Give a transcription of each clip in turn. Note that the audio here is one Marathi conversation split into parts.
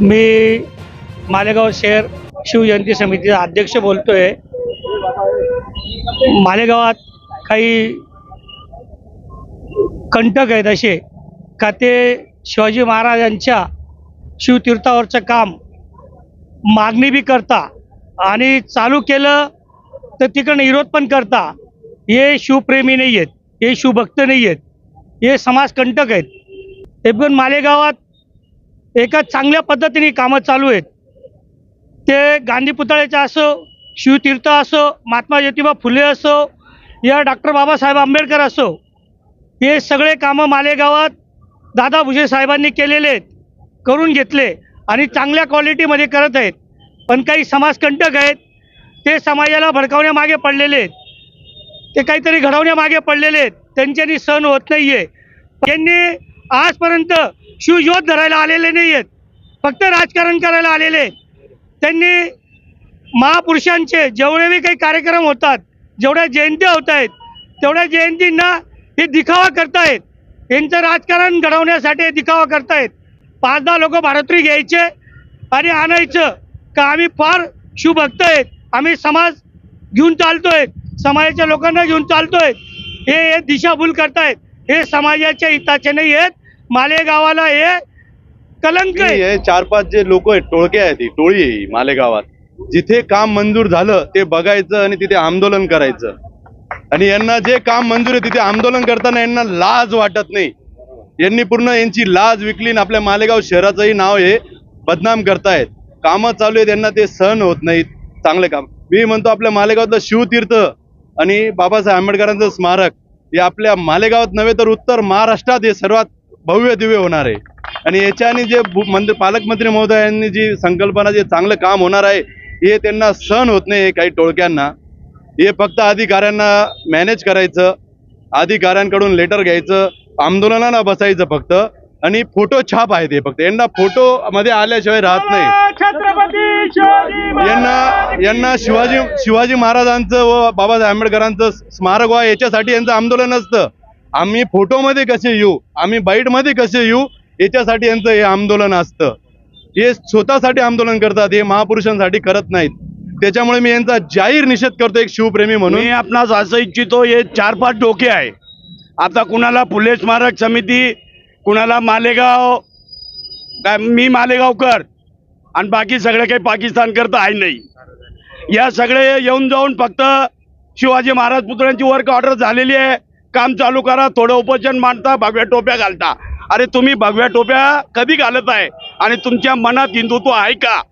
मी मालेगाव शहर शिवजयंती समितीचा अध्यक्ष बोलतोय. मालेगावात काही कंटक आहेत असे का ते शिवाजी महाराजांच्या शिवतीर्थावरचं काम मागणी बी करता आणि चालू केलं तर तिकडनं विरोध पण करता. हे शिवप्रेमी नाही आहेत हे शिवभक्त नाही आहेत हे समाजकंटक आहेत. ते पण मालेगावात एका चांगल्या पद्धतीने कामं चालू आहेत. ते गांधी पुतळ्याचं असो शिवतीर्थ असो महात्मा ज्योतिबा फुले असो या डॉक्टर बाबासाहेब आंबेडकर असो हे सगळे कामं मालेगावात दादा भुसे साहेबांनी केलेले आहेत करून घेतले आणि चांगल्या क्वालिटीमध्ये करत आहेत. पण काही समाजकंटक आहेत ते समाजाला भडकावण्यामागे पडलेले आहेत. ते काहीतरी घडवण्यामागे पडलेले आहेत. त्यांच्यानी सहन होत नाही आहे त्यांनी आजपर्यंत शिवज्योत धरायला आलेले नाही आहेत फक्त राजकारण करायला आलेले. त्यांनी महापुरुषांचे जेवढे बी काही कार्यक्रम होतात जेवढ्या जयंत्या होत आहेत तेवढ्या जयंतींना हे दिखावा करतायत. यांचं राजकारण घडवण्यासाठी दिखावा करतायत. पाच दहा लोक भारतरी घ्यायचे आणि आणायचं का आम्ही फार शिवभक्त आहेत आम्ही समाज घेऊन चालतोय समाजाच्या लोकांना घेऊन चालतोय हे हे दिशाभूल करतायत. हे समाजाच्या हिताचे नाही आहेत मालेगावाला हे कलंक आहे. चार पाच जे लोक आहेत टोळके आहेत ही टोळी आहे ही मालेगावात. जिथे काम मंजूर झालं ते बघायचं आणि तिथे आंदोलन करायचं. आणि यांना जे काम मंजूर आहे तिथे आंदोलन करताना यांना लाज वाटत नाही. यांनी पूर्ण यांची लाज विकली आणि आपल्या मालेगाव शहराचंही नाव हे बदनाम करतायत. कामं चालू आहेत यांना ते सहन होत नाहीत. चांगले काम. मी म्हणतो आपल्या मालेगावातलं शिवतीर्थ आणि बाबासाहेब आंबेडकरांचं स्मारक हे आपल्या मालेगावात नव्हे तर उत्तर महाराष्ट्रात हे सर्वात भव्य दिव्य होणार आहे. आणि याच्याने जे मंत्री पालकमंत्री महोदयांनी जी संकल्पना जे चांगलं काम होणार आहे हे त्यांना सहन होत नाही काही टोळक्यांना. हे फक्त अधिकाऱ्यांना मॅनेज करायचं अधिकाऱ्यांकडून लेटर घ्यायचं आंदोलनाला बसायचं फक्त आणि फोटो छाप आहे ते फक्त. यांना फोटो मध्ये आल्याशिवाय राहत नाही. यांना यांना शिवाजी शिवाजी महाराजांचं व बाबासाहेब आंबेडकरांचं स्मारक व्हा याच्यासाठी यांचं आंदोलन असतं. आम्ही फोटोमध्ये कसे येऊ? आम्ही बाईटमध्ये कसे येऊ? याच्यासाठी यांचं हे आंदोलन असतं. हे स्वतःसाठी आंदोलन करतात हे महापुरुषांसाठी करत नाहीत. त्याच्यामुळे मी यांचा जाहीर निषेध करतो एक शिवप्रेमी म्हणून. मी आपणास असं इच्छितो हे चार पाच डोके आहे. आता कुणाला फुले स्मारक समिती कुणाला मालेगाव काय मी मालेगावकर आणि बाकी सगळं काही पाकिस्तान करता आहे नाही. या सगळे येऊन जाऊन फक्त शिवाजी महाराज पुतळ्यांची वर्क ऑर्डर झालेली आहे. काम चालू करा थोडं उपोषण मांडता भगव्या टोप्या घालता. अरे तुम्ही भगव्या टोप्या कधी घालत आहे? आणि तुमच्या मनात हिंदुत्व आहे का?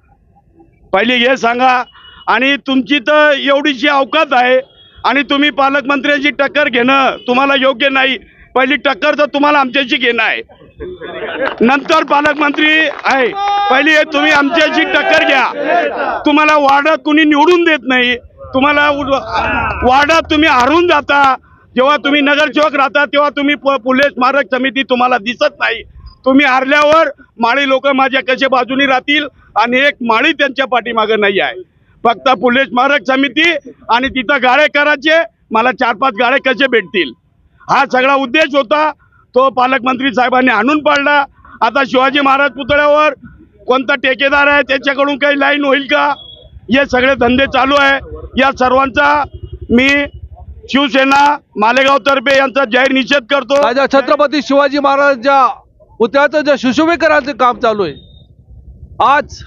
पहिले हे सांगा. आणि तुमची तर एवढीशी अवकात आहे. आणि तुम्ही पालकमंत्र्यांची टक्कर घेणं तुम्हाला योग्य नाही. पहिली टक्कर तर तुम्हाला आमच्याशी घेणं आहे. नंतर पालकमंत्री आहे. पहिली तुम्ही आमच्याशी टक्कर घ्या. तुम्हाला वार्डात कुणी निवडून देत नाही. तुम्हाला उड- वार्डात तुम्ही हारून जाता. जेव्हा तुम्ही नगरसेवक राहता तेव्हा तुम्ही प- स्मारक समिती तुम्हाला दिसत नाही. तुम्ही हरल्यावर माळी लोक माझ्या कशा बाजूनी राहतील आणि एक माळी त्यांच्या पाठीमागं नाही आहे. फक्त फुले स्मारक समिती आणि तिथं गाळे करायचे मला चार पाच गाळे कसे भेटतील? हा सगळा उद्देश होता. तो पालकमंत्री साहेबांनी आणून पाडला. आता शिवाजी महाराज पुतळ्यावर कोणता ठेकेदार आहे त्याच्याकडून काही लाईन होईल का? हे सगळे धंदे चालू आहे. या सर्वांचा मी शिवसेना मालेगाव तर्फे यांचा जाहीर निषेध करतो. राजा छत्रपती शिवाजी महाराजांच्या पुतळ्याचं जे सुशोभीकरणाचं काम चालू आहे आज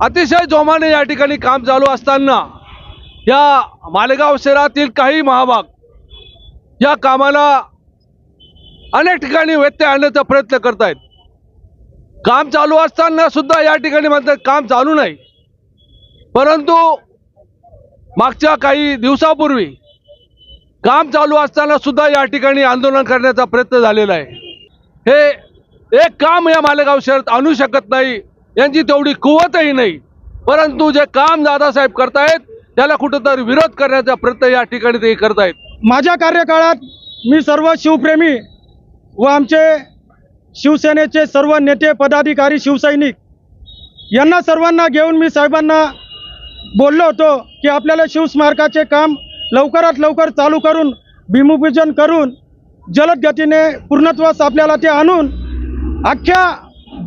अतिशय जोमाने या ठिकाणी काम चालू असताना या मालेगाव शहरातील काही महाभाग या कामाला अनेक ठिकाणी व्यत्यय आणण्याचा प्रयत्न करतायत. काम चालू असताना सुद्धा या ठिकाणी म्हणतात काम चालू नाही. परंतु मागच्या काही दिवसापूर्वी काम चालू असताना सुद्धा या ठिकाणी आंदोलन करण्याचा प्रयत्न झालेला आहे. हे एक काम या मालेगाव शहरात आणू शकत नाही यांची तेवढी कुवतही नाही. परंतु जे काम दादासाहेब करतायत त्याला कुठंतरी विरोध करण्याचा प्रयत्न या ठिकाणी ते करतायत. माझ्या कार्यकाळात मी सर्व शिवप्रेमी व आमचे शिवसेनेचे सर्व नेते पदाधिकारी शिवसैनिक यांना सर्वांना घेऊन मी साहेबांना बोललो होतो की आपल्याला शिवस्मारकाचे काम लवकरात लवकर चालू करून भूमिपूजन करून जलद गतीने पूर्णत्वास आपल्याला ते आणून अख्ख्या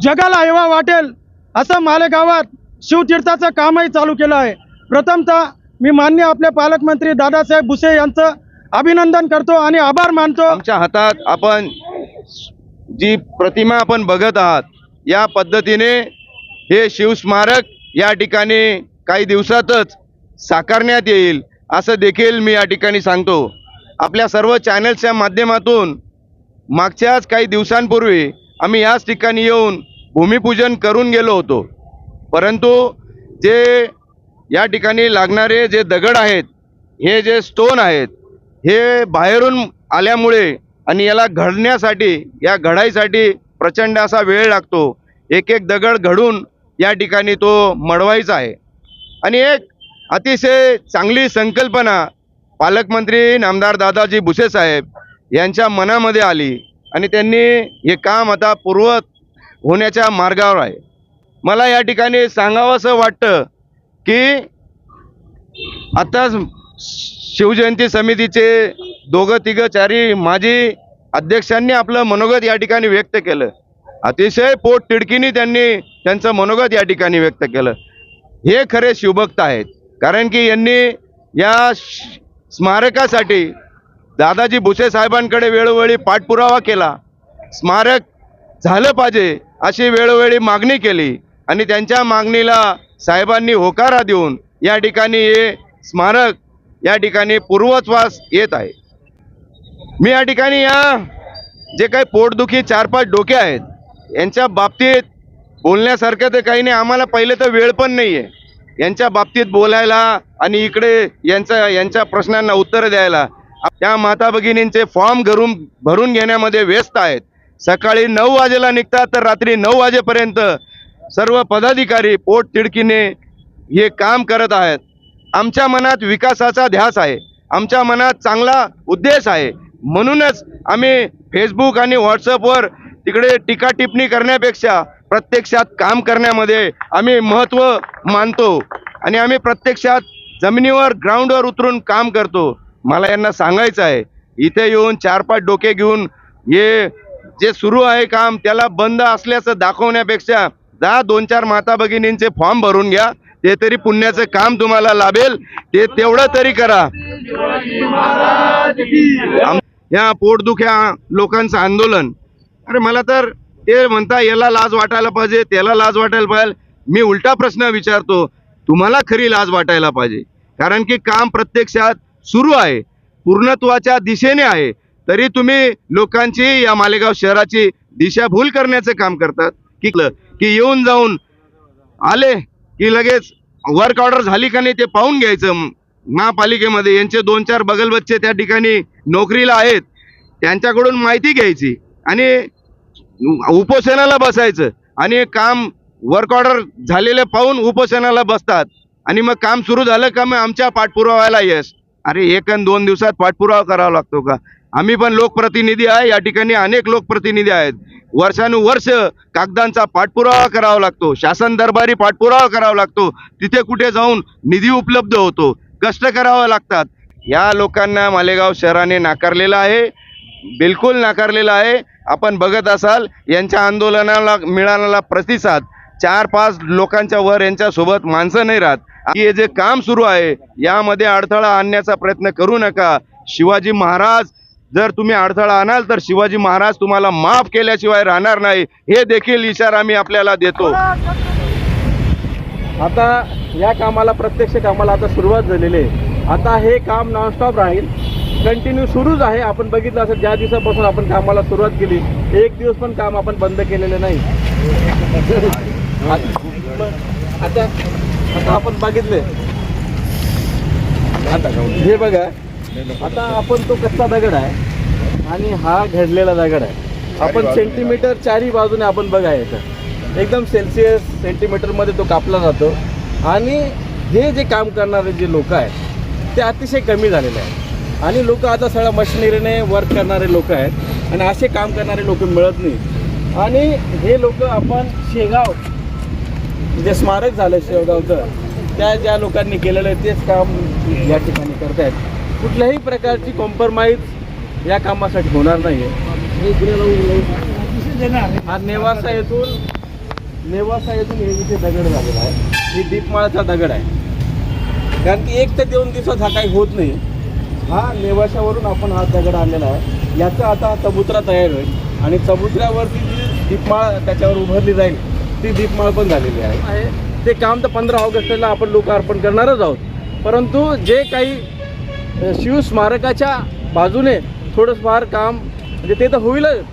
जगाला हेवा वाटेल असं मालेगावात शिवतीर्थाचं कामही चालू केलं आहे. प्रथमतः मी मान्य आपले पालकमंत्री दादासाहेब भुसे यांचं अभिनंदन करतो आणि आभार मानतो. आमच्या हातात आपण जी प्रतिमा आपण बघत आहात या पद्धतीने हे शिवस्मारक या ठिकाणी काही दिवसातच साकारण्यात येईल. असं देखील मी या ठिकाणी सांगतो. आपल्या सर्व चॅनल्सच्या माध्यमातून मागच्याच काही दिवसांपूर्वी आम्ही याच ठिकाणी येऊन भूमिपूजन करून गेलो होतो. परंतु जे या ठिकाणी लागणारे जे दगड आहेत हे जे स्टोन आहेत हे बाहेरून आल्यामुळे आणि याला घडण्यासाठी या घडाईसाठी प्रचंड असा वेळ लागतो. एक एक दगड घडून या ठिकाणी तो मडवायचा आहे. आणि एक अतिशय चांगली संकल्पना पालकमंत्री नामदार दादाजी भुसे साहेब यांच्या मनामध्ये आली आणि त्यांनी हे काम आता पूर्वत होण्याच्या मार्गावर आहे. मला या ठिकाणी सांगावंसं वाटतं की आता शिवजयंती समितीचे दोघं तिघं चारी माजी अध्यक्षांनी आपलं मनोगत या ठिकाणी व्यक्त केलं. अतिशय पोट तिडकीने त्यांनी त्यांचं मनोगत या ठिकाणी व्यक्त केलं. हे खरे शिवभक्त आहेत. कारण की यांनी या श- स्मारकासाठी दादाजी भुसे साहेबांकडे वेळोवेळी पाठपुरावा केला. स्मारक झालं पाहिजे अशी वेळोवेळी मागणी केली आणि त्यांच्या मागणीला साहेबांनी होकारा देऊन या ठिकाणी हे स्मारक या ठिकाणी पूर्वत्वास येत आहे. मी या ठिकाणी या जे काही पोटदुखी चार पाच डोके आहेत यांच्या बाबतीत बोलण्यासारखं तर काही नाही. आम्हाला पहिले तर वेळ पण नाही आहे यांच्या बाबतीत बोलायला आणि इकडे यांच्या यांच्या प्रश्नांना उत्तरं द्यायला त्या माता भगिनींचे फॉर्म घरून भरून घेण्यामध्ये व्यस्त आहेत. सकाळी नऊ वाजेला निघतात तर रात्री नऊ वाजेपर्यंत सर्व पदाधिकारी पोट तिडकीने हे काम करत आहेत. आमच्या मनात विकासाचा ध्यास आहे. आमच्या मनात चांगला उद्देश आहे. म्हणूनच आम्ही फेसबुक आणि व्हॉट्सअपवर तिकडे टीका टिप्पणी करण्यापेक्षा प्रत्यक्षात काम करण्यामध्ये आम्ही महत्त्व मानतो आणि आम्ही प्रत्यक्षात जमिनीवर ग्राउंडवर उतरून काम करतो. मला यांना सांगायचं आहे इथे येऊन चार पाच डोके घेऊन हे जे सुरू आहे काम त्याला बंद असल्याचं दाखवण्यापेक्षा जा दोन चार माता भगिनींचे फॉर्म भरून घ्या ते तरी पुण्याचं काम तुम्हाला लाभेल ते तेवढं तरी करा. या पोटदुख्या लोकांचं आंदोलन. अरे मला तर ते म्हणता याला लाज वाटायला पाहिजे त्याला लाज वाटायला पाहिजे. मी उलटा प्रश्न विचारतो तुम्हाला खरी लाज वाटायला पाहिजे. कारण की काम प्रत्यक्षात सुरू आहे पूर्णत्वाच्या दिशेने आहे. तरी तुम्ही लोकांची या मालेगाव शहराची दिशाभूल करण्याचं काम करतात. की की येऊन जाऊन आले की लगेच वर्क ऑर्डर झाली का नाही ते पाहून घ्यायचं. महापालिकेमध्ये यांचे दोन चार बगलबच्चे त्या ठिकाणी नोकरीला आहेत त्यांच्याकडून माहिती घ्यायची. आणि उपोषणाला बसायचं. आणि काम वर्क ऑर्डर झालेले पाहून उपोषणाला बसतात. आणि मग काम सुरू झालं का मग आमच्या पाठपुराव्याला यश? अरे एक आणि दोन दिवसात पाठपुरावा करावा लागतो का? आम्ही पण लोकप्रतिनिधी आहे या ठिकाणी अनेक लोकप्रतिनिधी आहेत. वर्षानुवर्ष कागदांचा पाठपुरावा करावा लागतो. शासन दरबारी पाठपुरावा करावा लागतो. तिथे कुठे जाऊन निधी उपलब्ध होतो? कष्ट करावा लागतात. या लोकांना मालेगाव शहराने नाकारलेलं आहे. बिलकुल नाकारलेलं आहे. आपण बघत असाल यांच्या आंदोलनाला मिळालेला प्रतिसाद चार पाच लोकांच्या वर यांच्यासोबत माणसं नाही राहत. हे जे काम सुरू आहे यामध्ये अडथळा आणण्याचा प्रयत्न करू नका. शिवाजी महाराज जर तुम्ही अडथळा आणाल तर शिवाजी महाराज तुम्हाला माफ केल्याशिवाय राहणार नाही. हे देखील इशारा मी आपल्याला देतो. आता या कामाला प्रत्यक्ष कामाला आता सुरुवात झालेली आहे. आता हे काम नॉनस्टॉप राहील. कंटिन्यू सुरूच आहे. आपण बघितलं असेल ज्या दिवसापासून आपण कामाला सुरुवात केली एक दिवस पण काम आपण बंद केलेलं नाही. आता आता आपण बघितले आता हे बघा. आता आपण तो कच्चा दगड आहे आणि हा घडलेला दगड आहे. आपण सेंटीमीटर चारही बाजूने आपण बघा याचं एकदम सेल्सिअस सेंटीमीटरमध्ये तो कापला जातो. आणि हे जे काम करणारे जे लोक आहेत ते अतिशय कमी झालेले आहेत. आणि लोक आता सगळ्या मशिनरीने वर्क करणारे लोक आहेत. आणि असे काम करणारे लोक मिळत नाही आणि हे लोक आपण शेगाव जे स्मारक झालं शेवगावचं त्या ज्या लोकांनी केलेलं आहे तेच काम या ठिकाणी करत आहेत कुठल्याही प्रकारची कॉम्प्रोमाइज या कामासाठी होणार नाही हा नेवासा येथून नेवासा येथून हे इथे दगड झालेला आहे. ही दीपमाळाचा दगड आहे. कारण की एक ते दोन दिवसात हा काही होत नाही. हा नेवाशावरून आपण हा दगड आणलेला आहे. याचा आता चबुत्रा तयार होईल. आणि चबुत्र्यावरती जी दीपमाळ त्याच्यावर उभारली जाईल ती दीपमाळ पण झालेली आहे. ते काम तर पंधरा ऑगस्टला आपण लोकार्पण करणारच आहोत. परंतु जे काही शिवस्मारकाच्या बाजूने थोडंफार काम म्हणजे ते तर होईलच.